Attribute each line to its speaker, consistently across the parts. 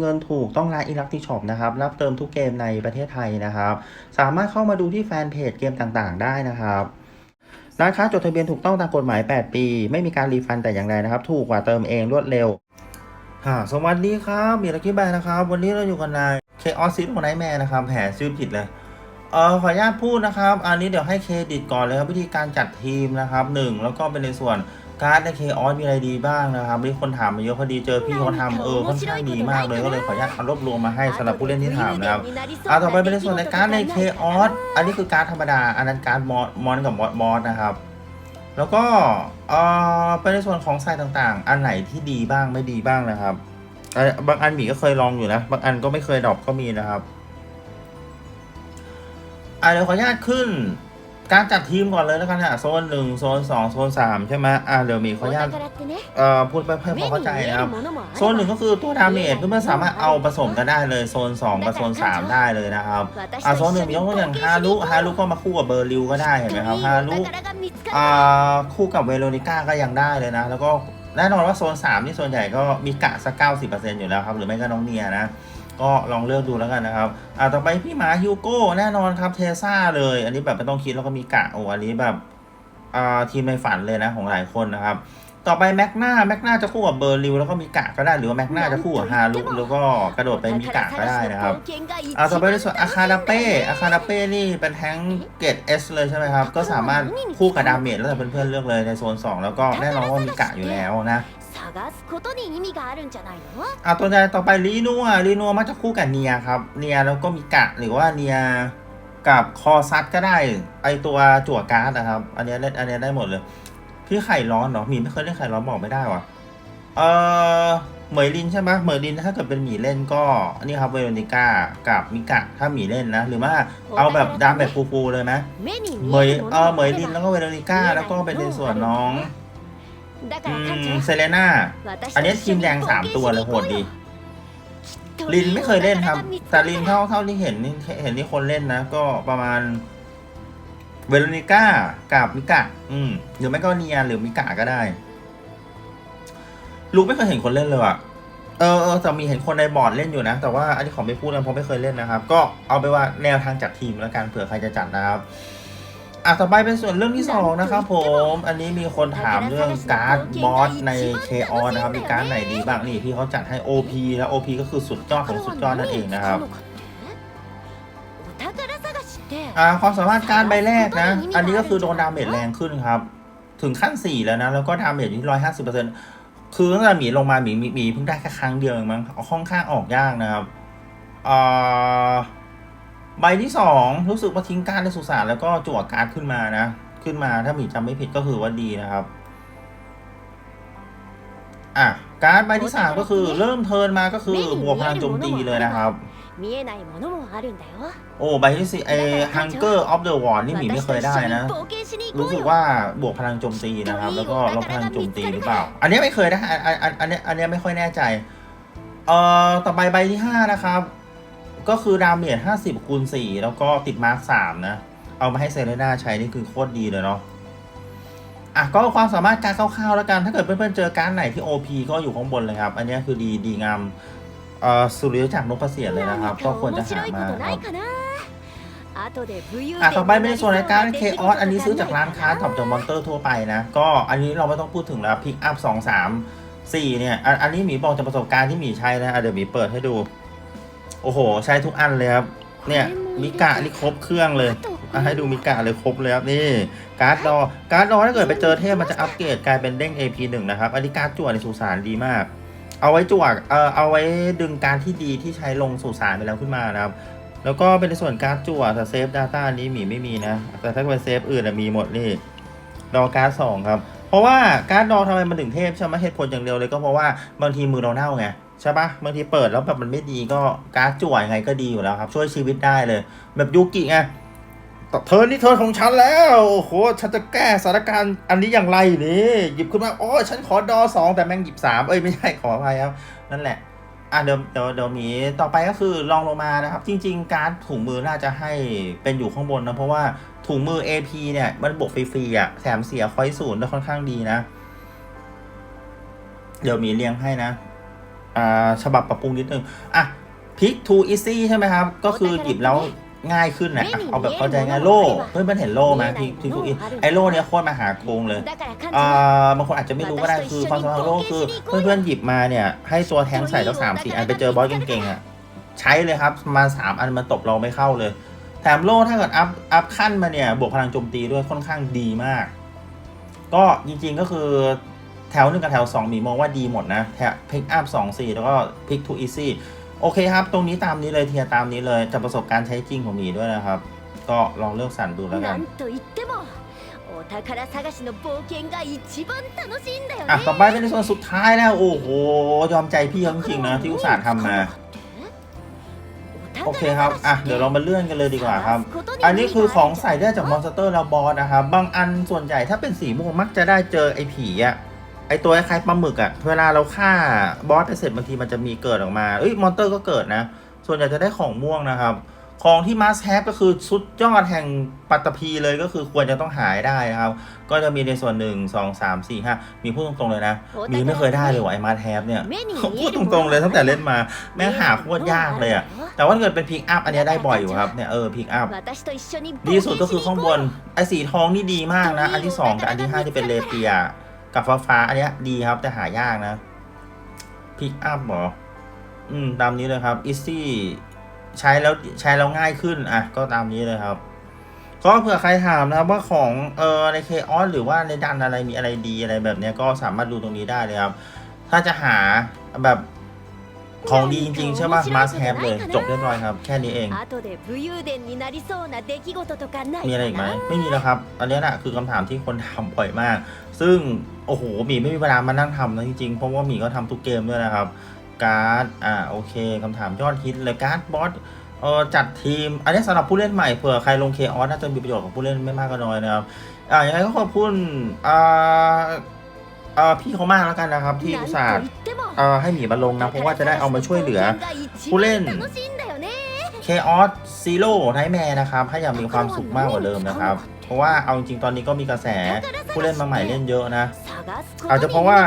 Speaker 1: เงินถูกต้องร้านอิลักติช็อปนะครับ รับเติมทุกเกมในประเทศไทยนะครับ สามารถเข้ามาดูที่แฟนเพจเกมต่างๆ ได้นะครับร้านค้าจดทะเบียนถูกต้องตามกฎหมาย 8 ปี ไม่มีการรีฟันแต่อย่างใดนะครับ ถูกกว่าเติมเองรวดเร็วค่ะสวัสดีครับมีลักกี้แบนนะครับ วันนี้เราอยู่กันในเคออสซิสของไนแมนนะครับแผนชื่อผิดเลยเออขออนุญาตพูดนะครับ อันนี้เดี๋ยวให้เครดิตก่อนเลยครับวิธีการจัดทีมนะครับหนึ่งแล้วก็เป็นในส่วน การ์ดในเคออสมีอะไรดีบ้างนะครับมีคนถามมาเยอะพอดีเจอพี่เขาทำเออค่อนข้างดีมากเลยก็เลยขออนุญาตเอารวบรวมมาให้สำหรับผู้เล่นที่ถามนะครับอ่าต่อไปเป็นในส่วนในการ์ดในเคออสอันนี้คือการ์ดธรรมดา อันนั้นการ์ดมอสมอนกับมอสมอสนะครับ แล้วก็เอ่อเป็นในส่วนของไซต์ต่างๆ อันไหนที่ดีบ้างไม่ดีบ้างนะครับเอ่อบางอันหมีก็เคยลองอยู่นะ บางอันก็ไม่เคยดรอปก็มีนะครับอ่าเดี๋ยวขออนุญาตขึ้น การจัดทีมก่อนเลยแล้วกันนะโซนหนึ่งโซนสองโซนสามใช่ไหมอ่าเดี๋ยวมีขออนุญาตเอ่อพูดไปเพื่อความเข้าใจนะครับโซนหนึ่งก็คือตัวดาเมจเพื่อนๆสามารถเอาผสมกันได้เลยโซน2กับโซน3ได้เลยนะครับอ่าโซนหนึ่งมียกตัวอย่างฮารุฮารุก็มาคู่กับเบอร์ลิวก็ได้เห็นไหมครับฮารุอ่าคู่กับเวโรนิก้าก็ยังได้เลยนะ แล้วก็แน่นอนว่าโซน3นี่ส่วนใหญ่ก็มีกะสักเก้าสิบเปอร์เซ็นต์อยู่แล้วครับหรือไม่ก็น้องเนียนะ ก็ลองเลือกดูแล้วกันนะครับอ่าต่อไปพี่หมาฮิวโก้แน่นอนครับเทซ่าเลย อันนี้แบบไม่ต้องคิดแล้วก็มีกะโอ้อันนี้แบบอ่าทีมในฝันเลยนะของหลายคนนะครับ ต่อไปแม็กนาแม็กนาจะคู่กับเบอร์ลิวแล้วก็มีกะก็ได้หรือว่าแม็กนาจะคู่กับฮารุแล้วก็กระโดดไปมีกะก็ได้นะครับอ่าต่อไปในส่วนอาคาดาเป้อาคาดาเป้นี่เป็นแท้งเกรดเอสเลยใช่ไหมครับ ก็สามารถคู่กับดาเมจแล้วแต่เพื่อนๆเลือกเลยในโซน 2 แล้วก็แน่นอนว่ามีกะอยู่แล้วนะ
Speaker 2: 探すことに意味があるんじゃないの
Speaker 1: อ่าตัวใหญ่ต่อไปลีนัวลีนัวมักจะคู่กับเนียครับเนียแล้วก็มีกะหรือว่าเนียกับคอซัดก็ได้ ไอตัวจั่วการ์ดนะครับ อันเนี้ยเล่นอันเนี้ยได้หมดเลย พี่ไข่ร้อนเหรอหมีไม่เคยเล่นไข่ร้อนบอกไม่ได้ว่ะเออเหมยลินใช่ไหมเหมยลินถ้าเกิดเป็นหมีเล่นก็อันนี้ครับเวโรนิก้ากับมิกะถ้าหมีเล่นนะ หรือว่าเอาแบบดามแบบฟูๆเลยไหม
Speaker 2: 目に
Speaker 1: เหม
Speaker 2: 見
Speaker 1: ย
Speaker 2: えるも
Speaker 1: เออเหมยลิน
Speaker 2: の
Speaker 1: แล้วก็เวโรนิก้าแล้วก็เป็นในส่วนน้อง
Speaker 2: だか
Speaker 1: อืมเซเลน่า อันนี้ทีมแดงสามตัวเลยโหดดีลินไม่เคยเล่นครับแต่ลินเท่าเท่าที่เห็นเห็นที่คนเล่นนะ ก็ประมาณ เวโรนิก้ากับมิกะ อืมหรือไม่ก็เนียหรือมิกะก็ได้ ลูกไม่เคยเห็นคนเล่นเลยอะเออแต่มีเห็นคนในบอร์ดเล่นอยู่นะ แต่ว่าอันนี้ขอไม่พูดนะเพราะไม่เคยเล่นนะครับ ก็เอาไปว่าแนวทางจัดทีมแล้วกันเผื่อใครจะจัดนะครับ อะต่อไปเป็นส่วนเรื่องที่สองนะครับผม อันนี้มีคนถามเรื่องการ์ดบอสในเคออนะครับ มีการ์ดไหนดีบ้างนี่ที่เขาจัดให้ OP แล้ว OP ก็คือสุดยอดของสุดยอดนั่นเองนะครับอ่าความสามารถการใบแรกนะ อันนี้ก็คือโดนดาเมจแรงขึ้นครับ ถึงขั้น 4 แล้วนะ แล้วก็ดาเมจที่ร้อยห้าสิบเปอร์เซ็นต์คือตั้งแต่หมีลงมาหมีหมีเพิ่งได้แค่ครั้งเดียวมั้งห้อนข้างออกยากนะครับอ่า ใบที่ 2 รู้สึกว่าทิ้งการในสุสานแล้วก็จั่วการ์ดขึ้นมานะ ขึ้นมาถ้ามีจำไม่ผิดก็คือว่าดีนะครับ อะ การ์ดใบที่ 3 ก็คือเริ่มเทินมาก็คือบวกพลังโจมตีเลยนะครับ
Speaker 2: โอ้ใบที่สี่เอฮังเก
Speaker 1: อร์ออฟเดอะวอร์นี่หมีไม่เคยได้นะ รู้สึกว่าบวกพลังโจมตีนะครับ แล้วก็ลดพลังโจมตีหรือเปล่า อันนี้ไม่เคยนะอันอันอันนี้อันนี้ไม่ค่อยแน่ใจ เอ่อต่อไปใบที่ห้านะครับ ก็คือดาเมจ50คูณ4แล้วก็ติดมาร์ก3นะ เอามาให้เซเลน่าใช้นี่คือโคตรดีเลยเนาะอะก็ความสามารถการคร่าวๆแล้วกัน ถ้าเกิดเพื่อนๆเจอการไหนที่ OP ก็อยู่ข้างบนเลยครับ อันนี้คือดีดีงามเอ่อสุริยจักรนกกระเสียดเลยนะครับ ก็ควรจะหามาอะต่อไปไม่ป็นส่วนในการเคออสอันนี้ซื้อจากร้านค้าตอบจากมอนเตอร์ทั่วไปนะ ก็อันนี้เราไม่ต้องพูดถึงแล้วพิกอัพสองสามสี่เนี่ย อันนี้หมีบอกจากประสบการณ์ที่หมีใช้นะเดี๋ยวหมีเปิดให้ดู โอ้โห ใช้ทุกอันเลยครับ เนี่ยมิกะนี่ครบเครื่องเลยอะให้ดูมิกะเลยครบเลยครับนี่การ์ดดอการ์ดดอถ้าเกิดไปเจอเทพมันจะอัปเกรดกลายเป็นเด้ง AP 1นะครับอันนี้การ์ดจั่วในสุสานดีมาก เอาไว้จั่วเอ่อเอาไว้ดึงการที่ดีที่ใช้ลงสุสานไปแล้วขึ้นมานะครับ แล้วก็เป็นในส่วนการ์ดจั่วแต่เซฟ Data นี้หมีไม่มีนะ แต่ถ้าเป็นเซฟอื่นอะมีหมดนี่ดอการ์ดสองครับ เพราะว่าการ์ดดอทำไมมันถึงเทพใช่ไหมเหตุผลอย่างเดียวเลยก็เพราะว่าบางทีมือเราเน่าไง ใช่ปะบางทีเปิดแล้วแบบมันไม่ดีก็การ์ดจั่วยังไงก็ดีอยู่แล้วครับ ช่วยชีวิตได้เลย แบบยูกิไงเธอนี่เธอของฉันแล้วโอ้โหฉันจะแก้สถานการณ์อันนี้อย่างไรนี่หยิบขึ้นมาโอ้ฉันขอดอสองแต่แม่งหยิบสามเอ้ยไม่ใช่ขออภัยครับ นั่นแหละอะเดี๋ยวเดี๋ยวเดี๋ยวมีต่อไปก็คือลองลงมานะครับ จริง ๆ การดถุงมือน่าจะให้เป็นอยู่ข้างบนนะ เพราะว่าถุงมือ AP เนี่ยมันบวกฟรีๆอะแถมเสียคอยศูนย์ได้ค่อนข้างดีนะ เดี๋ยวมีเรียงให้นะ ฉบับปรับปรุงนิดนึงอะพิกทูอีซี่ใช่ไหมครับ ก็คือหยิบแล้วง่ายขึ้นนะเอาแบบเข้าใจง่ายโล่เพื่อนเพื่อนเห็นโล่ไหมพิกที่ทูอีไอโล่เนี้ยโคตรมหาโกงเลยอ่าบางคนอาจจะไม่รู้ก็ได้คือความสำคัญโล่คือเพื่อนเพื่อนหยิบมาเนี่ยให้ตัวแทงใส่แล้วสามสี่อันไปเจอบอสเก่งๆอะใช้เลยครับมาสามอันมันตบเราไม่เข้าเลย แถมโล่ถ้าเกิดอัพอัพขั้นมาเนี่ยบวกพลังโจมตีด้วยค่อนข้างดีมาก ก็จริงๆก็คือ แถวหนึ่งกับแถว2หมีมองว่าดีหมดนะแถวพิกอัพสองสี่แล้วก็พิกทูอีซี่โอเคครับ ตรงนี้ตามนี้เลยเทียตามนี้เลยจากประสบการณ์ใช้จริงของมีด้วยนะครับ ก็ลองเลือกสั่นดูแล้วกันอะต่อไปเป็นในส่วนสุดท้ายแล้วโอ้โหยอมใจพี่เขาจริงนะที่อุตส่าห์ทำมาโอเคครับ อะ เดี๋ยวเรามาเลื่อนกันเลยดีกว่าครับ อันนี้คือของใส่ได้จากมอนสเตอร์ลาบอนะครับ บางอันส่วนใหญ่ถ้าเป็นสีม่วงมักจะได้เจอไอ้ผีอะ ไอตัวคล้ายปลาหมึกอะเวลาเราฆ่าบอสไปเสร็จบางทีมันจะมีเกิดออกมาเอ้ยมอนเตอร์ก็เกิดนะ ส่วนใหญ่จะได้ของม่วงนะครับ ของที่มาสแฮปก็คือสุดยอดแห่งปัตตภีเลยก็คือควรจะต้องหายได้ครับ ก็จะมีในส่วนหนึ่งสองสามสี่ห้ามีพูดตรงๆเลยนะ มีไม่เคยได้เลยว่าไอมาสแฮปเนี่ยพูดตรงๆเลยตั้งแต่เล่นมา แม่หาโคตรยากเลยอะแต่ว่าเกิดเป็นพิกอัพอันนี้ได้บ่อยอยู่ครับเนี่ยเออพิกอัพดีสุดก็คือข้างบนไอ้สีทองนี่ดีมากนะ อันที่สองกับอันที่ห้าที่เป็นเลเปีย กับฟ้าฟ้าๆอันนี้ดีครับ แต่หายากนะพิกอัพหรอ อืม ตามนี้เลยครับอีซี่ใช้แล้วใช้แล้วง่ายขึ้น อะ ก็ตามนี้เลยครับ ก็เผื่อใครถามนะครับว่าของเออในเคออสหรือว่าในดันอะไรมีอะไรดีอะไรแบบนี้ก็สามารถดูตรงนี้ได้เลยครับ ถ้าจะหาแบบ ของดีจริงๆ ใช่ป่ะ must have เลย จบเรียบร้อยครับ แค่นี้เอง มีอะไรอีกไหม ไม่มีแล้วครับ อันนี้แหละคือคำถามที่คนถามบ่อยมาก ซึ่ง โอ้โห หมีไม่มีเวลามานั่งทำนะจริงๆ เพราะว่าหมีก็ทำทุกเกมด้วยนะครับ การ์ด อ่า โอเคคำถามยอดฮิตเลยการ์ดบอสเออจัดทีม อันนี้สำหรับผู้เล่นใหม่เผื่อใครลงเคออสน่าจะมีประโยชน์กับผู้เล่นไม่มากก็น้อยนะครับ อ่ายังไงก็ขอบคุณ อ่า พี่เขามากแล้วกันนะครับ ที่อุตส่าห์ให้หมีมาลงนะ เพราะว่าจะได้เอามาช่วยเหลือ ผู้เล่
Speaker 2: นเคออสซีโร่ไน
Speaker 1: แมร์นะครับ ให้อย่างมีความสุขมากกว่าเดิมนะครับ เพราะว่าเอาจริงๆตอนนี้ก็มีกระแสผู้เล่นมาใหม่เล่นเยอะนะ อาจจะเพราะว่า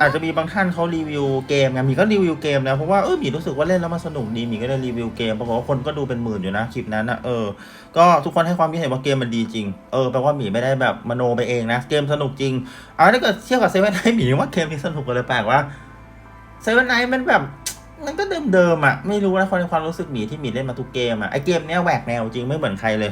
Speaker 1: อาจจะมีบางท่านเขารีวิวเกมไงหมีก็รีวิวเกมนะเพราะว่าเออหมีรู้สึกว่าเล่นแล้วมันสนุกดีหมีก็เลยรีวิวเกมปรากฏว่าคนก็ดูเป็นหมื่นอยู่นะคลิปนั้นนะเออก็ทุกคนให้ความคิดเห็นว่าเกมมันดีจริงเออแปลว่าหมีไม่ได้แบบมโนไปเองนะเกมสนุกจริงเอาถ้าเกิดเทียบกับเซเว่นไนท์หมีว่าเกมนี้สนุกกว่าเลยแปลกว่าเซเว่นไนท์มันแบบมันก็เดิมๆอะไม่รู้นะคนในความรู้สึกหมีที่หมีเล่นมาทุกเกมอะไอเกมเนี้ยแหวกแนวจริงไม่เหมือนใครเลย